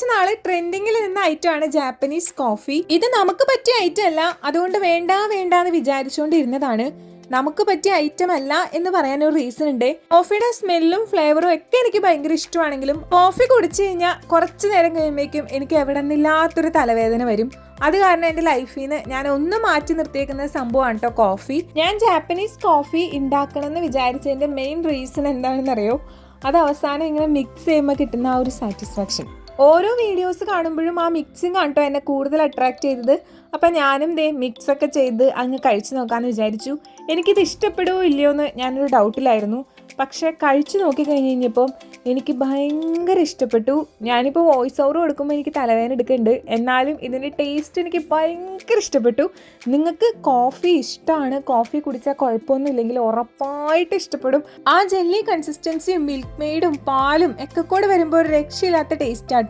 കുറച്ച് നാൾ ട്രെൻഡിങ്ങിൽ നിന്ന ഐറ്റം ആണ് ജാപ്പനീസ് കോഫി ഇത് നമുക്ക് പറ്റിയ ഐറ്റം അല്ല. അതുകൊണ്ട് വേണ്ട വേണ്ട എന്ന് വിചാരിച്ചുകൊണ്ടിരുന്നതാണ് നമുക്ക് പറ്റിയ ഐറ്റം അല്ല എന്ന് പറയാൻ ഒരു റീസൺ ഉണ്ട്. കോഫിയുടെ സ്മെല്ലും ഫ്ലേവറും ഒക്കെ എനിക്ക് ഭയങ്കര ഇഷ്ടമാണെങ്കിലും കോഫി കുടിച്ചു കഴിഞ്ഞാൽ കുറച്ച് നേരം കഴിയുമ്പോഴേക്കും എനിക്ക് എവിടെ നിന്നില്ലാത്തൊരു തലവേദന വരും. അത് കാരണം എന്റെ ലൈഫിൽ നിന്ന് ഞാൻ ഒന്ന് മാറ്റി നിർത്തിയേക്കുന്ന സംഭവമാണ് കേട്ടോ കോഫി ഞാൻ ജാപ്പനീസ് കോഫി ഉണ്ടാക്കണമെന്ന് വിചാരിച്ചതിന്റെ മെയിൻ റീസൺ എന്താണെന്നറിയോ? അത് അവസാനം ഇങ്ങനെ മിക്സ് ചെയ്യുമ്പോൾ കിട്ടുന്ന ആ ഒരു സാറ്റിസ്ഫാക്ഷൻ ഓരോ വീഡിയോസ് കാണുമ്പോഴും ആ മിക്സിങ് കാണട്ടോ എന്നെ കൂടുതൽ അട്രാക്ട് ചെയ്തത്. അപ്പം ഞാനും ദേ മിക്സൊക്കെ ചെയ്ത് അങ്ങ് കഴിച്ചു നോക്കാമെന്ന് വിചാരിച്ചു. എനിക്കിത് ഇഷ്ടപ്പെടുമോ ഇല്ലയോ എന്ന് ഞാനൊരു ഡൗട്ടിലായിരുന്നു പക്ഷേ കഴിച്ചു നോക്കി കഴിഞ്ഞ് കഴിഞ്ഞപ്പോൾ എനിക്ക് ഭയങ്കര ഇഷ്ടപ്പെട്ടു. ഞാനിപ്പോൾ വോയിസ് ഓവർ കൊടുക്കുമ്പോൾ എനിക്ക് തലവേദന എടുക്കുന്നുണ്ട്. എന്നാലും ഇതിന്റെ ടേസ്റ്റ് എനിക്ക് ഭയങ്കര ഇഷ്ടപ്പെട്ടു. നിങ്ങൾക്ക് കോഫി ഇഷ്ടമാണ്. കോഫി കുടിച്ചാൽ കുഴപ്പമൊന്നും ഇല്ലെങ്കിൽ ഉറപ്പായിട്ട് ഇഷ്ടപ്പെടും. ആ ജെല്ലി കൺസിസ്റ്റൻസിയും മിൽക്ക് മെയ്ഡും പാലും ഒക്കെ കൂടെ വരുമ്പോൾ ഒരു രക്ഷയില്ലാത്ത ടേസ്റ്റ് ആട്ടോ.